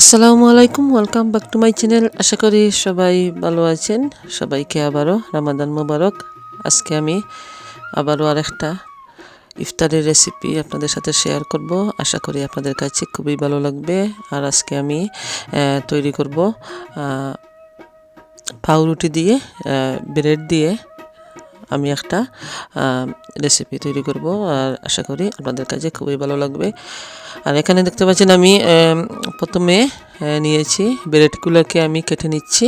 আসসালামু আলাইকুম welcome back to my channel আশা করি সবাই ভালো আছেন। সবাইকে আবারও রামাদান মোবারক। আজকে আমি আবারও আরেকটা ইফতারের রেসিপি আপনাদের সাথে শেয়ার করব। আশা করি আপনাদের কাছে খুবই ভালো লাগবে। আর আজকে আমি তৈরি করব পাউরুটি দিয়ে ব্রেড দিয়ে আমি একটা রেসিপি তৈরি করব আর আশা করি আপনাদের কাছে খুবই ভালো লাগবে। আর এখানে দেখতে পাচ্ছেন আমি প্রথমে নিয়েছি ব্রেডগুলোকে আমি কেটে নিচ্ছি।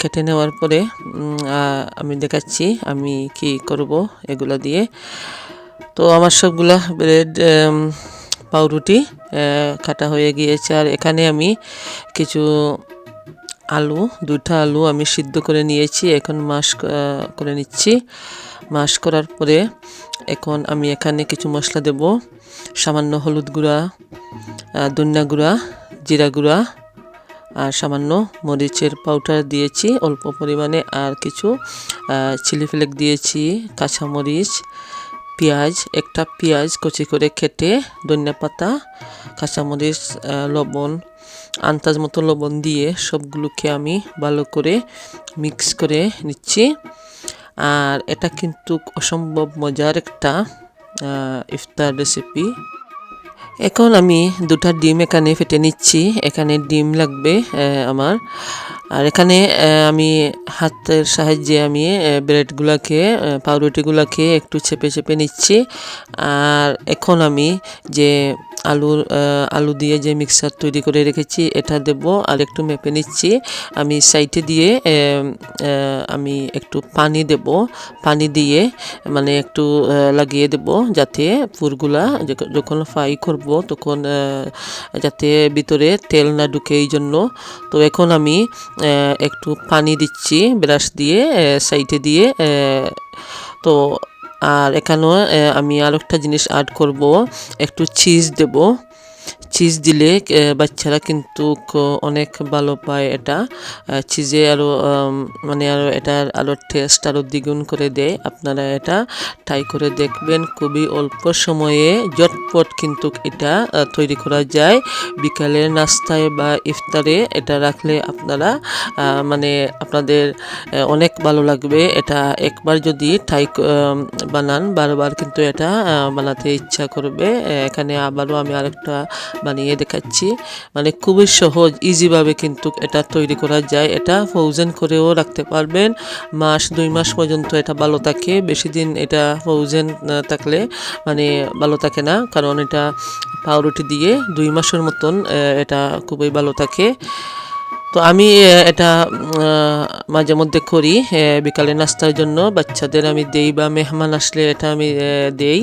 কেটে নেওয়ার পরে আমি দেখাচ্ছি আমি কি করব এগুলো দিয়ে। তো আমার সবগুলা ব্রেড পাউরুটি কাটা হয়ে গিয়েছে। আর এখানে আমি কিছু আলু, দুইটা আলু আমি সিদ্ধ করে নিয়েছি, এখন মাস করে নিচ্ছি। মাস করার পরে এখন আমি এখানে কিছু মশলা দেব, সামান্য হলুদ গুঁড়া ধনিয়া গুঁড়া, জিরা গুঁড়া, আর সামান্য মরিচের পাউডার দিয়েছি, অল্প পরিমাণে, আর কিছু চিলি ফ্লেক দিয়েছি, কাঁচামরিচ, পেঁয়াজ, একটা পেঁয়াজ কচি করে কেটে ধনিয়া পাতা, কাঁচামরিচ লবণ আন্দাজ মতো লবণ দিয়ে সবগুলোকে আমি ভালো করে মিক্স করে নিচ্ছি। আর এটা কিন্তু অসম্ভব মজার একটা ইফতার রেসিপি এখন আমি দুটা ডিম এখানে ফেটে নিচ্ছি। এখানে ডিম লাগবে আমার। আর এখানে আমি হাতের সাহায্যে আমি ব্রেডগুলোকে পাউরুটিগুলোকে একটু চেপে চেপে নিচ্ছি। আর এখন আমি যে আলুর আলু দিয়ে যে মিক্সার তৈরি করে রেখেছি, এটা দেব। আর একটু মেপে নিচ্ছি। আমি সাইডে দিয়ে আমি একটু পানি দেব। পানি দিয়ে মানে একটু লাগিয়ে দেব যাতে পুরগুলা যখন ফ্রাই করব তখন যাতে ভিতরে তেল না ঢুকে এই জন্য। তো এখন আমি একটু পানি দিচ্ছি, ব্রাশ দিয়ে সাইডে দিয়ে তো আর এখানেও আমি আর একটা জিনিস অ্যাড করব। একটু চিজ দেব। চিজ দিলে বাচ্চারা কিন্তু অনেক ভালো পায় এটা। চিজে আরও মানে আরও এটার আরও টেস্ট আরও দ্বিগুণ করে দেয়। আপনারা এটা ট্রাই করে দেখবেন। খুবই অল্প সময়ে জটপট কিন্তু এটা তৈরি করা যায়। বিকালের নাস্তায় বা ইফতারে এটা রাখলে আপনারা মানে আপনাদের অনেক ভালো লাগবে। এটা একবার যদি ট্রাই বানান, বারবার কিন্তু এটা বানাতে ইচ্ছা করবে। এখানে আবারও আমি আরেকটা বানিয়ে দেখাচ্ছি। মানে খুবই সহজ ইজিভাবে কিন্তু এটা তৈরি করা যায়। এটা ফ্রোজেন করেও রাখতে পারবেন। মাস, দুই মাস পর্যন্ত এটা ভালো থাকে। বেশি দিন এটা ফ্রোজেন থাকলে মানে ভালো থাকে না। কারণ এটা পাউরুটি দিয়ে দুই মাসের মতন এটা খুবই ভালো থাকে। তো আমি এটা মাঝে মধ্যে করি বিকালে নাস্তার জন্য। বাচ্চাদের আমি দেই বা মেহমান আসলে এটা আমি দেই।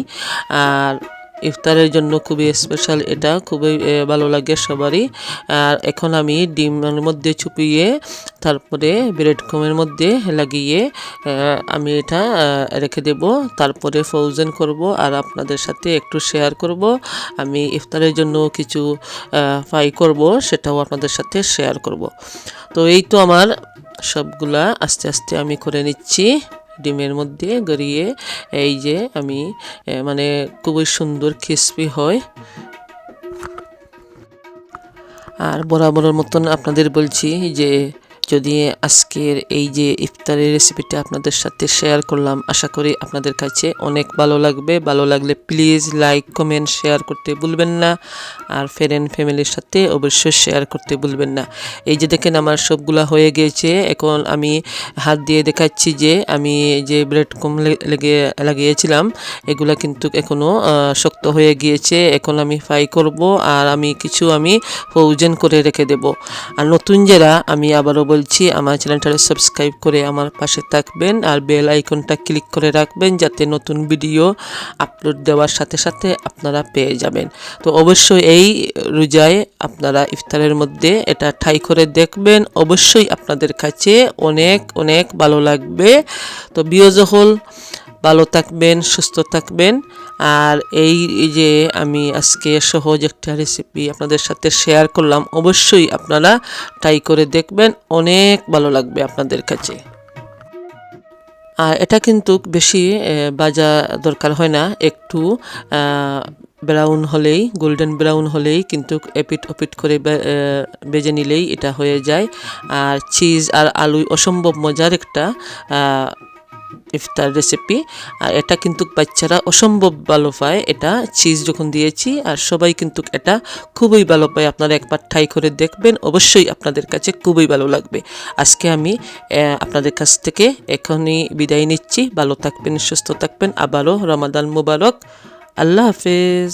আর ইফতারের জন্য খুবই স্পেশাল এটা, খুবই ভালো লাগে সবারই। আর এখন আমি ডিমের মধ্যে চুপিয়ে, তারপরে ব্রেড কমের মধ্যে লাগিয়ে আমি এটা রেখে দেব। তারপরে ফ্রোজেন করব আর আপনাদের সাথে একটু শেয়ার করব। আমি ইফতারের জন্য কিছু ফ্রাই করব, সেটাও আপনাদের সাথে শেয়ার করব। তো এই তো আমার সবগুলা, আস্তে আস্তে আমি করে নিচ্ছি। ডিমের মধ্যে গড়িয়ে এই যে আমি মানে খুবই সুন্দর ক্রিসপি হয়। আর বরাবরের মতন আপনাদের বলছি যে যদি আজকের এই যে ইফতারের রেসিপিটা আপনাদের সাথে শেয়ার করলাম, আশা করি আপনাদের কাছে অনেক ভালো লাগবে। ভালো লাগলে প্লিজ লাইক কমেন্ট শেয়ার করতে ভুলবেন না। আর ফ্রেন্ড ফ্যামিলির সাথে অবশ্যই শেয়ার করতে ভুলবেন না। এই যে দেখেন আমার সবগুলা হয়ে গিয়েছে। এখন আমি হাত দিয়ে দেখাচ্ছি যে আমি যে ব্রেড কম লেগে, লাগিয়েছিলাম, এগুলা কিন্তু এখনও শক্ত হয়ে গিয়েছে। এখন আমি ফ্রাই করব আর আমি কিছু আমি ফ্রোজেন করে রেখে দেব। আর নতুন যারা আমি আবারও বলছি, আমার চ্যানেলটা সাবস্ক্রাইব করে আমার পাশে থাকবেন আর বেল আইকনটা ক্লিক করে রাখবেন যাতে নতুন ভিডিও আপলোড দেওয়ার সাথে সাথে আপনারা পেয়ে যাবেন। তো অবশ্যই এই রোজায় আপনারা ইফতারের মধ্যে এটা ঠাই করে দেখবেন। অবশ্যই আপনাদের কাছে অনেক অনেক ভালো লাগবে। তো বিয়জহল, ভালো থাকবেন, সুস্থ থাকবেন। আর এই যে আমি আজকে সহজ একটা রেসিপি আপনাদের সাথে শেয়ার করলাম, অবশ্যই আপনারা ট্রাই করে দেখবেন, অনেক ভালো লাগবে আপনাদের কাছে। আর এটা কিন্তু বেশি বাজা দরকার হয় না, একটু ব্রাউন হলেই গোল্ডেন ব্রাউন হলেই কিন্তু এপিট ওপিট করে বেজে নিলেই এটা হয়ে যায়। আর চিজ আর আলু অসম্ভব মজার একটা ইফতার রেসিপি আর এটা কিন্তু বাচ্চারা অসম্ভব ভালো পায়। এটা চিজ যখন দিয়েছি, আর সবাই কিন্তু এটা খুবই ভালো পায়। আপনারা একবার ট্রাই করে দেখবেন, অবশ্যই আপনাদের কাছে খুবই ভালো লাগবে। আজকে আমি আপনাদের কাছ থেকে এখনই বিদায় নিচ্ছি। ভালো থাকবেন, সুস্থ থাকবেন। আবারও রমাদান মুবারক। আল্লাহ হাফেজ।